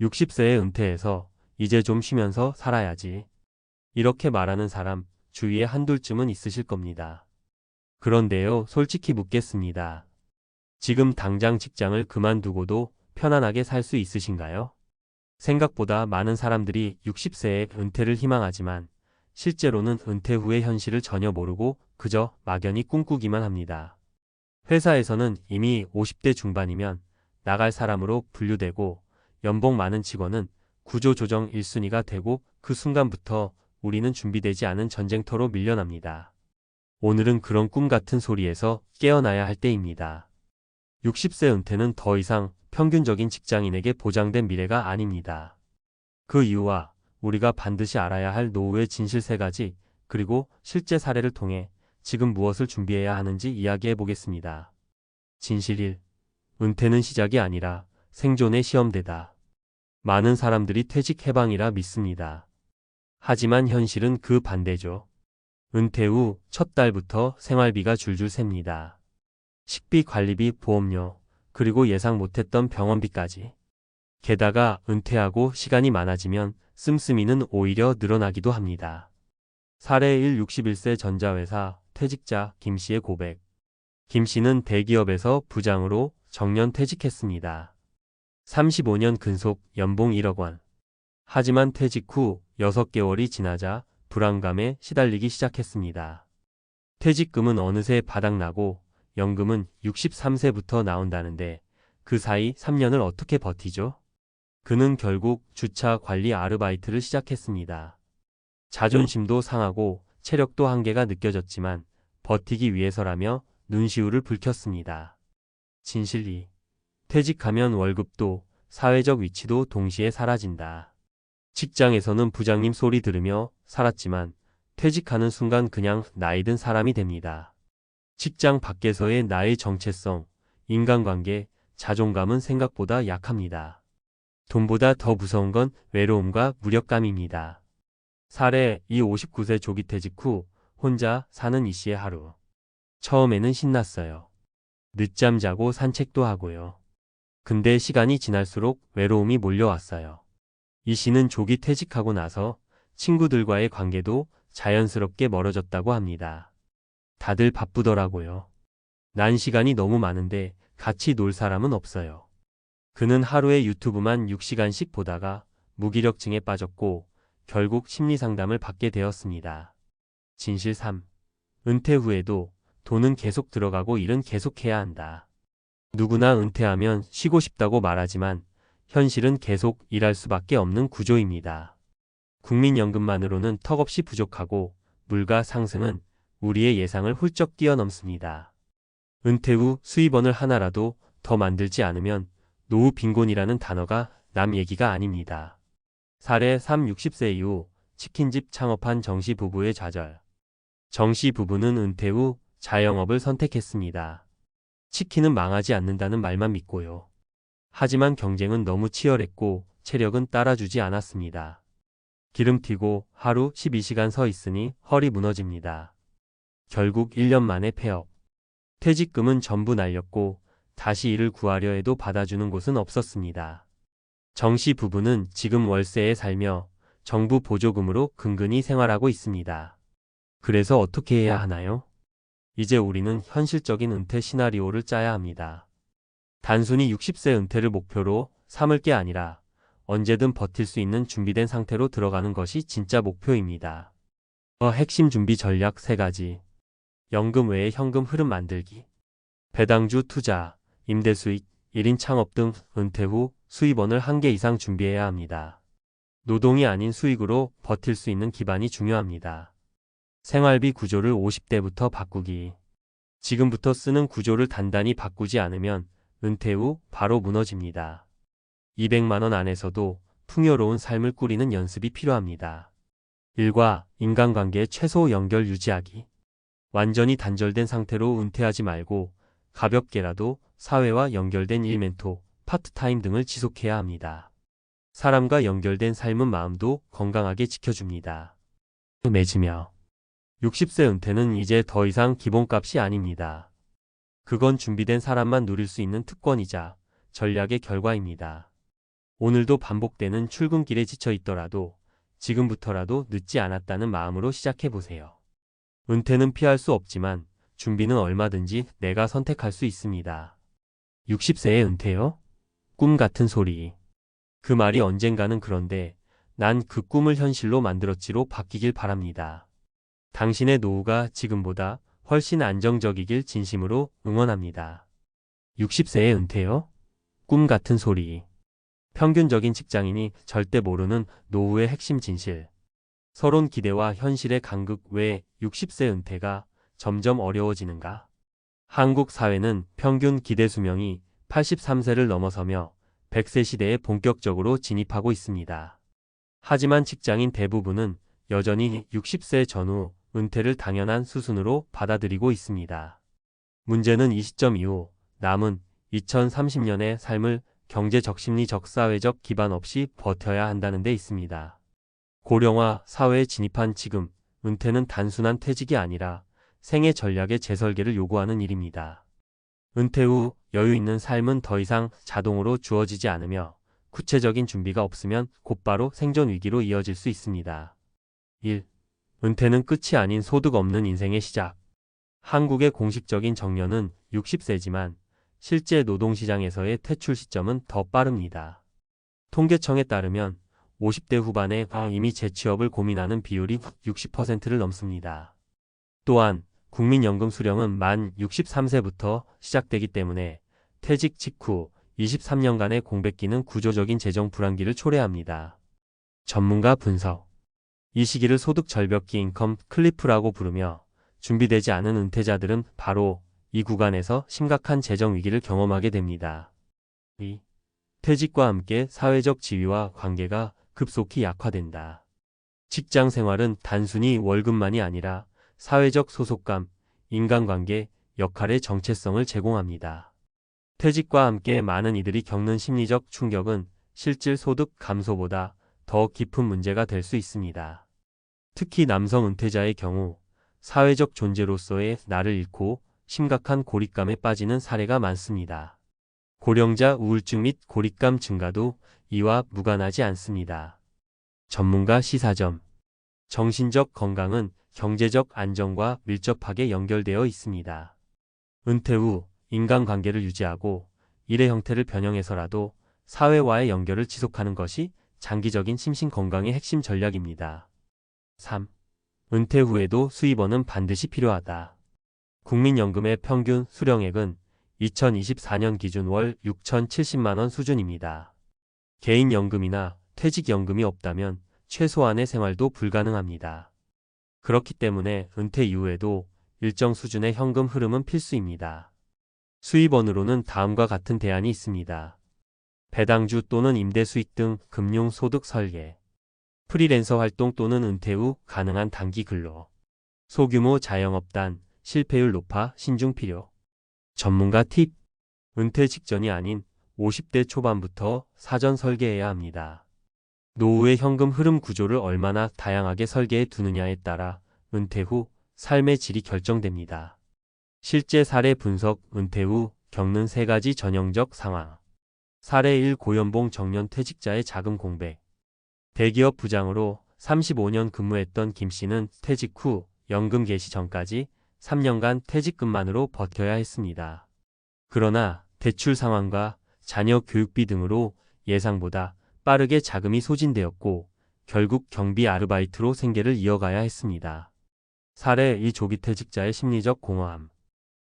60세에 은퇴해서 이제 좀 쉬면서 살아야지. 이렇게 말하는 사람 주위에 한둘쯤은 있으실 겁니다. 그런데요, 솔직히 묻겠습니다. 지금 당장 직장을 그만두고도 편안하게 살 수 있으신가요? 생각보다 많은 사람들이 60세에 은퇴를 희망하지만 실제로는 은퇴 후의 현실을 전혀 모르고 그저 막연히 꿈꾸기만 합니다. 회사에서는 이미 50대 중반이면 나갈 사람으로 분류되고 연봉 많은 직원은 구조조정 1순위가 되고 그 순간부터 우리는 준비되지 않은 전쟁터로 밀려납니다. 오늘은 그런 꿈 같은 소리에서 깨어나야 할 때입니다. 60세 은퇴는 더 이상 평균적인 직장인에게 보장된 미래가 아닙니다. 그 이유와 우리가 반드시 알아야 할 노후의 진실 세 가지, 그리고 실제 사례를 통해 지금 무엇을 준비해야 하는지 이야기해 보겠습니다. 진실 1. 은퇴는 시작이 아니라 생존의 시험대다. 많은 사람들이 퇴직 해방이라 믿습니다. 하지만 현실은 그 반대죠. 은퇴 후 첫 달부터 생활비가 줄줄 셉니다. 식비, 관리비, 보험료, 그리고 예상 못했던 병원비까지. 게다가 은퇴하고 시간이 많아지면 씀씀이는 오히려 늘어나기도 합니다. 사례 1 61세 전자회사 퇴직자 김 씨의 고백. 김 씨는 대기업에서 부장으로 정년 퇴직했습니다. 35년 근속 연봉 1억 원. 하지만 퇴직 후 6개월이 지나자 불안감에 시달리기 시작했습니다. 퇴직금은 어느새 바닥나고 연금은 63세부터 나온다는데 그 사이 3년을 어떻게 버티죠? 그는 결국 주차 관리 아르바이트를 시작했습니다. 자존심도 상하고 체력도 한계가 느껴졌지만 버티기 위해서라며 눈시울을 붉혔습니다. 진실 2. 퇴직하면 월급도 사회적 위치도 동시에 사라진다. 직장에서는 부장님 소리 들으며 살았지만 퇴직하는 순간 그냥 나이든 사람이 됩니다. 직장 밖에서의 나의 정체성, 인간관계, 자존감은 생각보다 약합니다. 돈보다 더 무서운 건 외로움과 무력감입니다. 사례 이 59세 조기 퇴직 후 혼자 사는 이 씨의 하루. 처음에는 신났어요. 늦잠 자고 산책도 하고요. 근데 시간이 지날수록 외로움이 몰려왔어요. 이 씨는 조기 퇴직하고 나서 친구들과의 관계도 자연스럽게 멀어졌다고 합니다. 다들 바쁘더라고요. 난 시간이 너무 많은데 같이 놀 사람은 없어요. 그는 하루에 유튜브만 6시간씩 보다가 무기력증에 빠졌고 결국 심리 상담을 받게 되었습니다. 진실 3. 은퇴 후에도 돈은 계속 들어가고 일은 계속해야 한다. 누구나 은퇴하면 쉬고 싶다고 말하지만 현실은 계속 일할 수밖에 없는 구조입니다. 국민연금만으로는 턱없이 부족하고 물가 상승은 우리의 예상을 훌쩍 뛰어넘습니다. 은퇴 후 수입원을 하나라도 더 만들지 않으면 노후 빈곤이라는 단어가 남 얘기가 아닙니다. 사례 3 60세 이후 치킨집 창업한 정씨 부부의 좌절. 정씨 부부는 은퇴 후 자영업을 선택했습니다. 치킨은 망하지 않는다는 말만 믿고요. 하지만 경쟁은 너무 치열했고 체력은 따라주지 않았습니다. 기름 튀고 하루 12시간 서 있으니 허리 무너집니다. 결국 1년 만에 폐업. 퇴직금은 전부 날렸고 다시 일을 구하려 해도 받아주는 곳은 없었습니다. 정씨 부부는 지금 월세에 살며 정부 보조금으로 근근히 생활하고 있습니다. 그래서 어떻게 해야 하나요? 이제 우리는 현실적인 은퇴 시나리오를 짜야 합니다. 단순히 60세 은퇴를 목표로 삼을 게 아니라 언제든 버틸 수 있는 준비된 상태로 들어가는 것이 진짜 목표입니다. 어, 핵심 준비 전략 3가지. 연금 외에 현금 흐름 만들기. 배당주 투자, 임대 수익, 1인 창업 등 은퇴 후 수입원을 1개 이상 준비해야 합니다. 노동이 아닌 수익으로 버틸 수 있는 기반이 중요합니다. 생활비 구조를 50대부터 바꾸기. 지금부터 쓰는 구조를 단단히 바꾸지 않으면 은퇴 후 바로 무너집니다. 200만원 안에서도 풍요로운 삶을 꾸리는 연습이 필요합니다. 일과 인간관계의 최소 연결 유지하기. 완전히 단절된 상태로 은퇴하지 말고 가볍게라도 사회와 연결된 일 멘토, 파트타임 등을 지속해야 합니다. 사람과 연결된 삶은 마음도 건강하게 지켜줍니다. 맺으며 60세 은퇴는 이제 더 이상 기본값이 아닙니다. 그건 준비된 사람만 누릴 수 있는 특권이자 전략의 결과입니다. 오늘도 반복되는 출근길에 지쳐 있더라도 지금부터라도 늦지 않았다는 마음으로 시작해 보세요. 은퇴는 피할 수 없지만 준비는 얼마든지 내가 선택할 수 있습니다. 60세의 은퇴요? 꿈 같은 소리. 그 말이 언젠가는 그런데 난 그 꿈을 현실로 만들었지로 바뀌길 바랍니다. 당신의 노후가 지금보다 훨씬 안정적이길 진심으로 응원합니다. 60세의 은퇴요? 꿈 같은 소리. 평균적인 직장인이 절대 모르는 노후의 핵심 진실. 서론 기대와 현실의 간극 외 60세 은퇴가 점점 어려워지는가? 한국 사회는 평균 기대 수명이 83세를 넘어서며 100세 시대에 본격적으로 진입하고 있습니다. 하지만 직장인 대부분은 여전히 60세 전후 은퇴를 당연한 수순으로 받아들이고 있습니다. 문제는 이 시점 이후 남은 2030년의 삶을 경제적 심리적 사회적 기반 없이 버텨야 한다는 데 있습니다. 고령화 사회에 진입한 지금 은퇴는 단순한 퇴직이 아니라 생애 전략의 재설계를 요구하는 일입니다. 은퇴 후 여유 있는 삶은 더 이상 자동으로 주어지지 않으며 구체적인 준비가 없으면 곧바로 생존 위기로 이어질 수 있습니다. 1. 은퇴는 끝이 아닌 소득 없는 인생의 시작. 한국의 공식적인 정년은 60세지만 실제 노동시장에서의 퇴출 시점은 더 빠릅니다. 통계청에 따르면 50대 후반에 이미 재취업을 고민하는 비율이 60%를 넘습니다. 또한 국민연금 수령은 만 63세부터 시작되기 때문에 퇴직 직후 23년간의 공백기는 구조적인 재정 불안기를 초래합니다. 전문가 분석 이 시기를 소득 절벽기 인컴 클리프라고 부르며 준비되지 않은 은퇴자들은 바로 이 구간에서 심각한 재정 위기를 경험하게 됩니다. 2. 퇴직과 함께 사회적 지위와 관계가 급속히 약화된다. 직장 생활은 단순히 월급만이 아니라 사회적 소속감, 인간관계, 역할의 정체성을 제공합니다. 퇴직과 함께 많은 이들이 겪는 심리적 충격은 실질 소득 감소보다 더 깊은 문제가 될 수 있습니다. 특히 남성 은퇴자의 경우 사회적 존재로서의 나를 잃고 심각한 고립감에 빠지는 사례가 많습니다. 고령자 우울증 및 고립감 증가도 이와 무관하지 않습니다. 전문가 시사점 정신적 건강은 경제적 안정과 밀접하게 연결되어 있습니다. 은퇴 후 인간관계를 유지하고 일의 형태를 변형해서라도 사회와의 연결을 지속하는 것이 장기적인 심신 건강의 핵심 전략입니다. 3. 은퇴 후에도 수입원은 반드시 필요하다. 국민연금의 평균 수령액은 2024년 기준 월 6,070만원 수준입니다. 개인연금이나 퇴직연금이 없다면 최소한의 생활도 불가능합니다. 그렇기 때문에 은퇴 이후에도 일정 수준의 현금 흐름은 필수입니다. 수입원으로는 다음과 같은 대안이 있습니다. 배당주 또는 임대 수익 등 금융 소득 설계. 프리랜서 활동 또는 은퇴 후 가능한 단기 근로. 소규모 자영업단, 실패율 높아 신중 필요. 전문가 팁. 은퇴 직전이 아닌 50대 초반부터 사전 설계해야 합니다. 노후의 현금 흐름 구조를 얼마나 다양하게 설계해 두느냐에 따라 은퇴 후 삶의 질이 결정됩니다. 실제 사례 분석 은퇴 후 겪는 세 가지 전형적 상황. 사례 1 고연봉 정년 퇴직자의 자금 공백. 대기업 부장으로 35년 근무했던 김 씨는 퇴직 후 연금 개시 전까지 3년간 퇴직금만으로 버텨야 했습니다. 그러나 대출 상황과 자녀 교육비 등으로 예상보다 빠르게 자금이 소진되었고 결국 경비 아르바이트로 생계를 이어가야 했습니다. 사례 이 조기 퇴직자의 심리적 공허함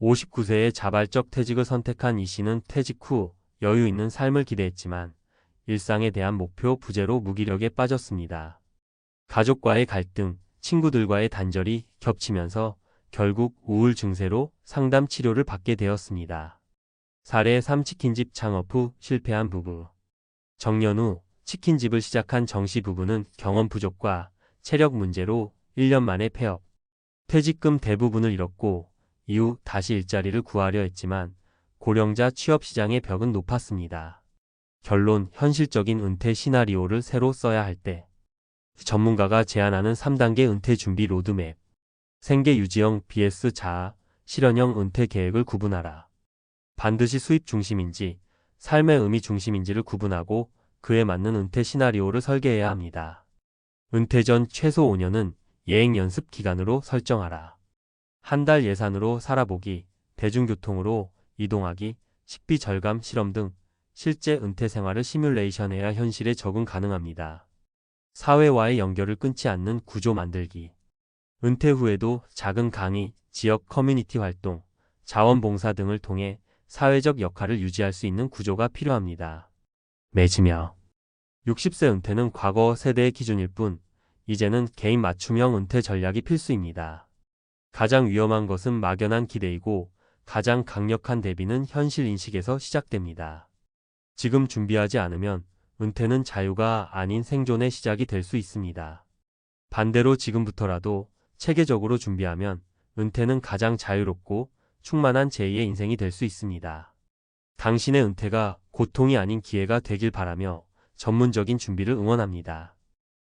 59세에 자발적 퇴직을 선택한 이 씨는 퇴직 후 여유 있는 삶을 기대했지만 일상에 대한 목표 부재로 무기력에 빠졌습니다. 가족과의 갈등, 친구들과의 단절이 겹치면서 결국 우울 증세로 상담 치료를 받게 되었습니다. 사례 3 치킨집 창업 후 실패한 부부. 정년 후 치킨집을 시작한 정씨 부부는 경험 부족과 체력 문제로 1년 만에 폐업. 퇴직금 대부분을 잃었고 이후 다시 일자리를 구하려 했지만 고령자 취업 시장의 벽은 높았습니다. 결론 현실적인 은퇴 시나리오를 새로 써야 할 때. 전문가가 제안하는 3단계 은퇴 준비 로드맵. 생계 유지형 BS 자아, 실현형 은퇴 계획을 구분하라. 반드시 수입 중심인지 삶의 의미 중심인지를 구분하고 그에 맞는 은퇴 시나리오를 설계해야 합니다. 은퇴 전 최소 5년은 예행 연습 기간으로 설정하라. 한 달 예산으로 살아보기, 대중교통으로 이동하기, 식비 절감 실험 등 실제 은퇴 생활을 시뮬레이션해야 현실에 적응 가능합니다. 사회와의 연결을 끊지 않는 구조 만들기. 은퇴 후에도 작은 강의, 지역 커뮤니티 활동, 자원봉사 등을 통해 사회적 역할을 유지할 수 있는 구조가 필요합니다. 맺으며 60세 은퇴는 과거 세대의 기준일 뿐 이제는 개인 맞춤형 은퇴 전략이 필수입니다. 가장 위험한 것은 막연한 기대이고 가장 강력한 대비는 현실 인식에서 시작됩니다. 지금 준비하지 않으면 은퇴는 자유가 아닌 생존의 시작이 될 수 있습니다. 반대로 지금부터라도 체계적으로 준비하면 은퇴는 가장 자유롭고 충만한 제2의 인생이 될 수 있습니다. 당신의 은퇴가 고통이 아닌 기회가 되길 바라며 전문적인 준비를 응원합니다.